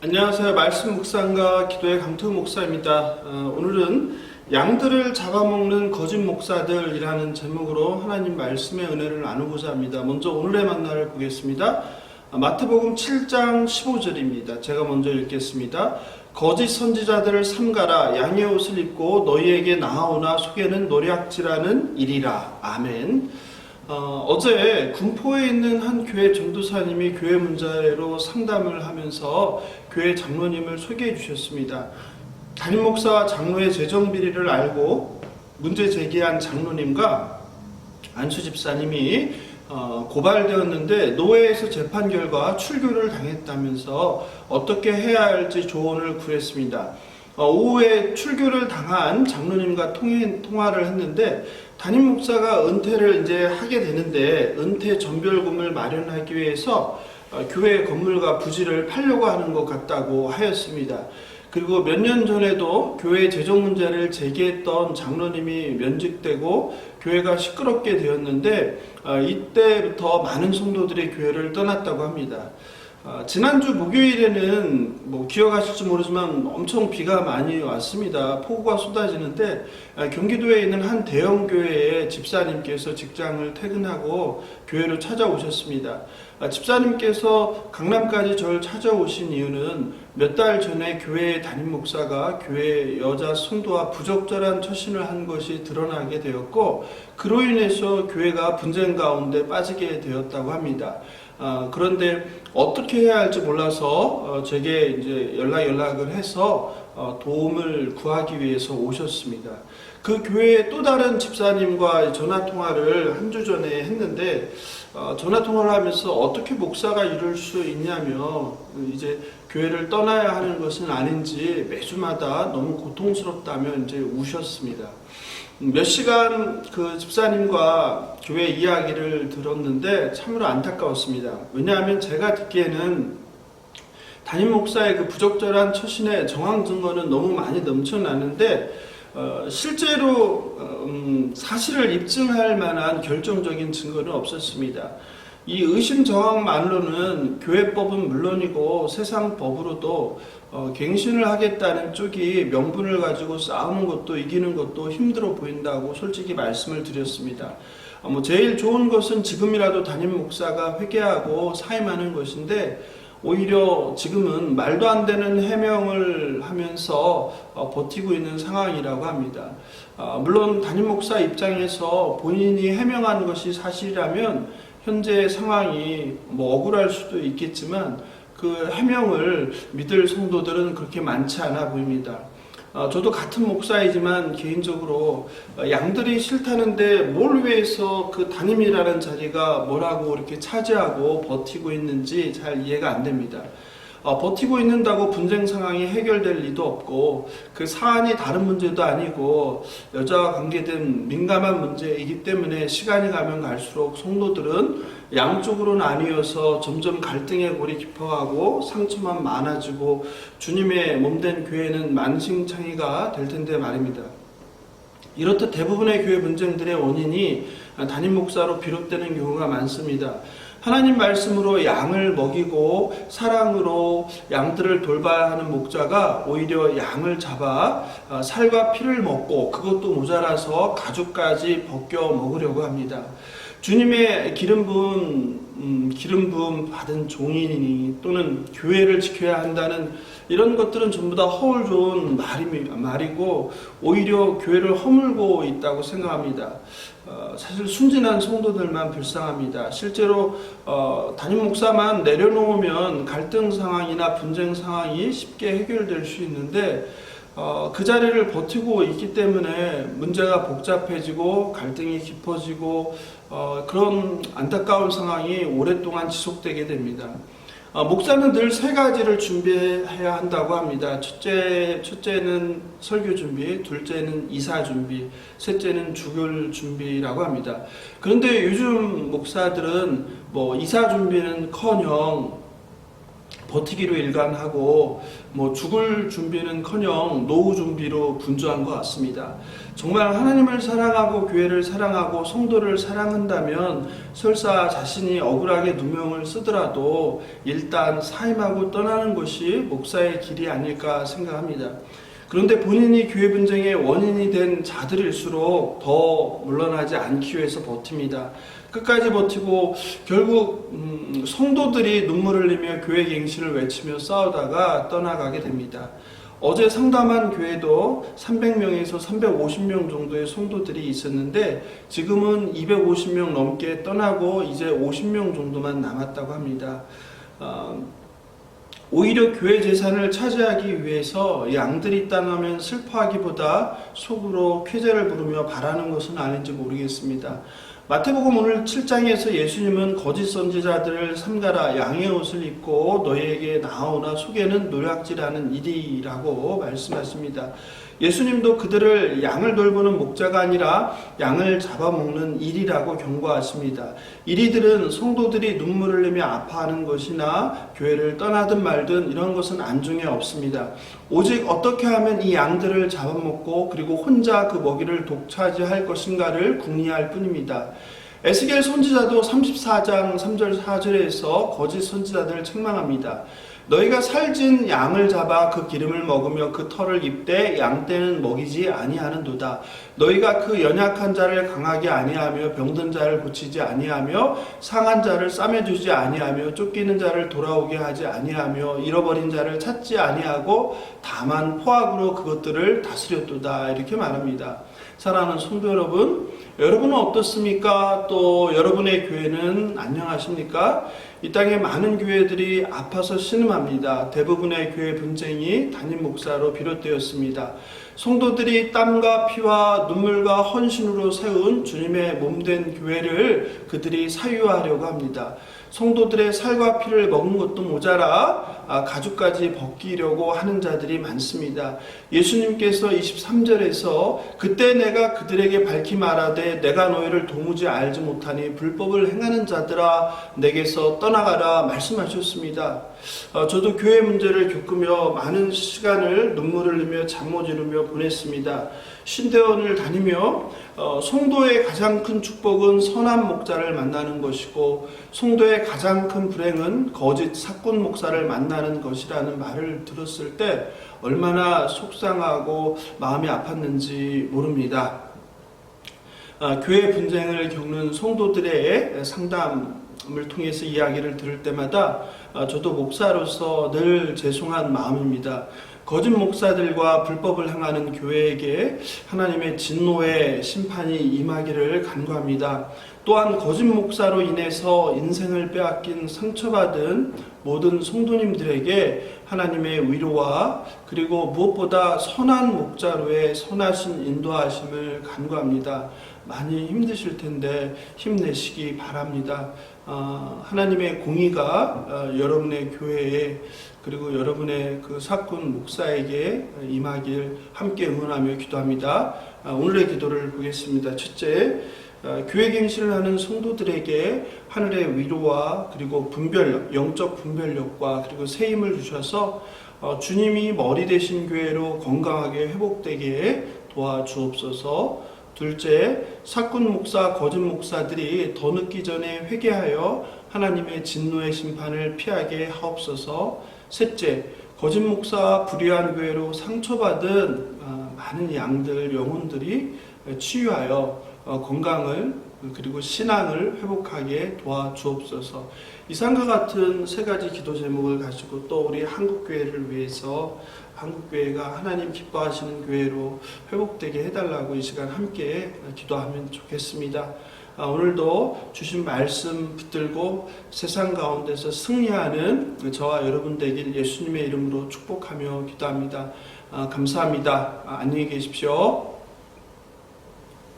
안녕하세요. 말씀 묵상과 기도의 강투 목사입니다. 어, 오늘은 양들을 잡아먹는 거짓 목사들이라는 제목으로 하나님 말씀의 은혜를 나누고자 합니다. 먼저 오늘의 만나를 보겠습니다. 아, 마태복음 7장 15절입니다. 제가 먼저 읽겠습니다. 거짓 선지자들을 삼가라 양의 옷을 입고 너희에게 나아오나 속에는 노략질하는 일이라. 아멘. 어, 제 군포에 있는 한 교회 전도사님이 교회 문제로 상담을 하면서 교회 장로님을 소개해 주셨습니다. 담임 목사와 장로의 재정 비리를 알고 문제 제기한 장로님과 안수 집사님이 어, 고발되었는데 노회에서 재판 결과 출교를 당했다면서 어떻게 해야 할지 조언을 구했습니다. 어, 오후에 출교를 당한 장로님과 통화를 했는데 담임 목사가 은퇴를 이제 하게 되는데 은퇴 전별금을 마련하기 위해서 어, 교회 건물과 부지를 팔려고 하는 것 같다고 하였습니다. 그리고 몇 년 전에도 교회 재정 문제를 제기했던 장로님이 면직되고 교회가 시끄럽게 되었는데 어, 이때부터 많은 성도들이 교회를 떠났다고 합니다. 어, 지난주 목요일에는 뭐 기억하실지 모르지만 엄청 비가 많이 왔습니다. 폭우가 쏟아지는데 아, 경기도에 있는 한 대형 교회의 집사님께서 직장을 퇴근하고 교회로 찾아오셨습니다. 아, 집사님께서 강남까지 저를 찾아오신 이유는 몇 달 전에 교회 담임 목사가 교회 여자 성도와 부적절한 처신을 한 것이 드러나게 되었고 그로 인해서 교회가 분쟁 가운데 빠지게 되었다고 합니다. 아, 그런데 어떻게 해야 할지 몰라서 어, 제게 이제 연락 연락을 해서 어, 도움을 구하기 위해서 오셨습니다. 그 교회의 또 다른 집사님과 전화 통화를 한 주 전에 했는데 어, 전화 통화를 하면서 어떻게 목사가 이럴 수 있냐며 이제 교회를 떠나야 하는 것은 아닌지 매주마다 너무 고통스럽다며 이제 우셨습니다. 몇 시간 그 집사님과 교회 이야기를 들었는데 참으로 안타까웠습니다. 왜냐하면 제가 듣기에는 담임 목사의 그 부적절한 처신의 정황 증거는 너무 많이 넘쳐나는데 어, 실제로 어, 음, 사실을 입증할 만한 결정적인 증거는 없었습니다. 이 의심 정황만으로는 교회법은 물론이고 세상 법으로도 어, 갱신을 하겠다는 쪽이 명분을 가지고 싸우는 것도 이기는 것도 힘들어 보인다고 솔직히 말씀을 드렸습니다. 어, 뭐 제일 좋은 것은 지금이라도 담임 목사가 회개하고 사임하는 것인데 오히려 지금은 말도 안 되는 해명을 하면서 어, 버티고 있는 상황이라고 합니다. 어, 물론 담임 목사 입장에서 본인이 해명한 것이 사실이라면 현재 상황이 뭐 억울할 수도 있겠지만 그 해명을 믿을 성도들은 그렇게 많지 않아 보입니다. 어, 저도 같은 목사이지만 개인적으로 어, 양들이 싫다는데 뭘 위해서 그 담임이라는 자리가 뭐라고 이렇게 차지하고 버티고 있는지 잘 이해가 안 됩니다. 어, 버티고 있는다고 분쟁 상황이 해결될 리도 없고 그 사안이 다른 문제도 아니고 여자와 관계된 민감한 문제이기 때문에 시간이 가면 갈수록 성도들은 양쪽으로 나뉘어서 점점 갈등의 골이 깊어가고 상처만 많아지고 주님의 몸된 교회는 만신창이가 될 텐데 말입니다. 이렇듯 대부분의 교회 분쟁들의 원인이 담임 목사로 비롯되는 경우가 많습니다. 하나님 말씀으로 양을 먹이고 사랑으로 양들을 돌봐야 하는 목자가 오히려 양을 잡아 어, 살과 피를 먹고 그것도 모자라서 가죽까지 벗겨 먹으려고 합니다. 주님의 기름 부음, 음, 기름 부음 받은 종인이니 또는 교회를 지켜야 한다는 이런 것들은 전부 다 허울 좋은 말이, 말이고 오히려 교회를 허물고 있다고 생각합니다. 어, 사실 순진한 성도들만 불쌍합니다. 실제로 어, 담임 목사만 내려놓으면 갈등 상황이나 분쟁 상황이 쉽게 해결될 수 있는데 어, 그 자리를 버티고 있기 때문에 문제가 복잡해지고 갈등이 깊어지고 어, 그런 안타까운 상황이 오랫동안 지속되게 됩니다. 어, 목사는 늘 세 가지를 준비해야 한다고 합니다. 첫째, 첫째는 설교 준비, 둘째는 이사 준비, 셋째는 주교 준비라고 합니다. 그런데 요즘 목사들은 뭐 이사 준비는 커녕 버티기로 일관하고 뭐 죽을 준비는커녕 노후 준비로 분주한 것 같습니다. 정말 하나님을 사랑하고 교회를 사랑하고 성도를 사랑한다면 설사 자신이 억울하게 누명을 쓰더라도 일단 사임하고 떠나는 것이 목사의 길이 아닐까 생각합니다. 그런데 본인이 교회 분쟁의 원인이 된 자들일수록 더 물러나지 않기 위해서 버팁니다. 끝까지 버티고 결국 음, 성도들이 눈물을 흘리며 교회 갱신을 외치며 싸우다가 떠나가게 됩니다. 어제 상담한 교회도 300명에서 350명 정도의 성도들이 있었는데 지금은 250명 넘게 떠나고 이제 50명 정도만 남았다고 합니다. 어, 오히려 교회 재산을 차지하기 위해서 양들이 떠나면 슬퍼하기보다 속으로 쾌재를 부르며 바라는 것은 아닌지 모르겠습니다. 마태복음 오늘 7장에서 예수님은 거짓 선지자들을 삼가라 양의 옷을 입고 너희에게 나오나 속에는 노략질하는 일이라고 말씀하십니다. 예수님도 그들을 양을 돌보는 목자가 아니라 양을 잡아먹는 일이라고 경고하십니다. 이리들은 성도들이 눈물을 흘리며 아파하는 것이나 교회를 떠나든 말든 이런 것은 안중에 없습니다. 오직 어떻게 하면 이 양들을 잡아먹고 그리고 혼자 그 먹이를 독차지할 것인가를 궁리할 뿐입니다. 에스겔 선지자도 34장 3절 4절에서 거짓 선지자들을 책망합니다. 너희가 살진 양을 잡아 그 기름을 먹으며 그 털을 입되 양 떼는 먹이지 아니하는도다. 너희가 그 연약한 자를 강하게 아니하며 병든 자를 고치지 아니하며 상한 자를 싸매주지 아니하며 쫓기는 자를 돌아오게 하지 아니하며 잃어버린 자를 찾지 아니하고 다만 포악으로 그것들을 다스렸도다. 이렇게 말합니다. 사랑하는 성도 여러분, 여러분은 어떻습니까? 또 여러분의 교회는 안녕하십니까? 이 땅에 많은 교회들이 아파서 신음합니다. 대부분의 교회 분쟁이 담임 목사로 비롯되었습니다. 성도들이 땀과 피와 눈물과 헌신으로 세운 주님의 몸된 교회를 그들이 사유하려고 합니다. 성도들의 살과 피를 먹는 것도 모자라 아, 가죽까지 벗기려고 하는 자들이 많습니다. 예수님께서 23절에서 그때 내가 그들에게 밝히 말하되 내가 너희를 도무지 알지 못하니 불법을 행하는 자들아 내게서 떠나가라 말씀하셨습니다. 어, 저도 교회 문제를 겪으며 많은 시간을 눈물을 흘리며 잠못 이루며 보냈습니다. 신대원을 다니며 어, 성도의 가장 큰 축복은 선한 목자를 만나는 것이고 성도의 가장 큰 불행은 거짓 사꾼 목사를 만나는 것이라는 말을 들었을 때 얼마나 속상하고 마음이 아팠는지 모릅니다. 아, 교회 분쟁을 겪는 성도들의 상담을 통해서 이야기를 들을 때마다 아, 저도 목사로서 늘 죄송한 마음입니다. 거짓 목사들과 불법을 행하는 교회에게 하나님의 진노의 심판이 임하기를 간구합니다. 또한 거짓 목사로 인해서 인생을 빼앗긴 상처받은 모든 성도님들에게 하나님의 위로와 그리고 무엇보다 선한 목자로의 선하신 인도하심을 간구합니다. 많이 힘드실 텐데 힘내시기 바랍니다. 어, 하나님의 공의가 어, 여러분의 교회에 그리고 여러분의 그 사꾼 목사에게 임하길 함께 응원하며 기도합니다. 어, 오늘의 기도를 보겠습니다. 첫째, 어, 교회 갱신을 하는 성도들에게 하늘의 위로와 그리고 분별력, 영적 분별력과 그리고 새 힘을 주셔서 어, 주님이 머리 대신 교회로 건강하게 회복되게 도와주옵소서. 둘째, 사꾼 목사, 거짓 목사들이 더 늦기 전에 회개하여 하나님의 진노의 심판을 피하게 하옵소서. 셋째, 거짓 목사 불의한 교회로 상처받은 어, 많은 양들, 영혼들이 치유하여 어, 건강을 그리고 신앙을 회복하게 도와주옵소서. 이상과 같은 세 가지 기도 제목을 가지고 또 우리 한국 교회를 위해서 한국 교회가 하나님 기뻐하시는 교회로 회복되게 해달라고 이 시간 함께 기도하면 좋겠습니다. 아, 오늘도 주신 말씀 붙들고 세상 가운데서 승리하는 저와 여러분 되길 예수님의 이름으로 축복하며 기도합니다. 아, 감사합니다. 아, 안녕히 계십시오.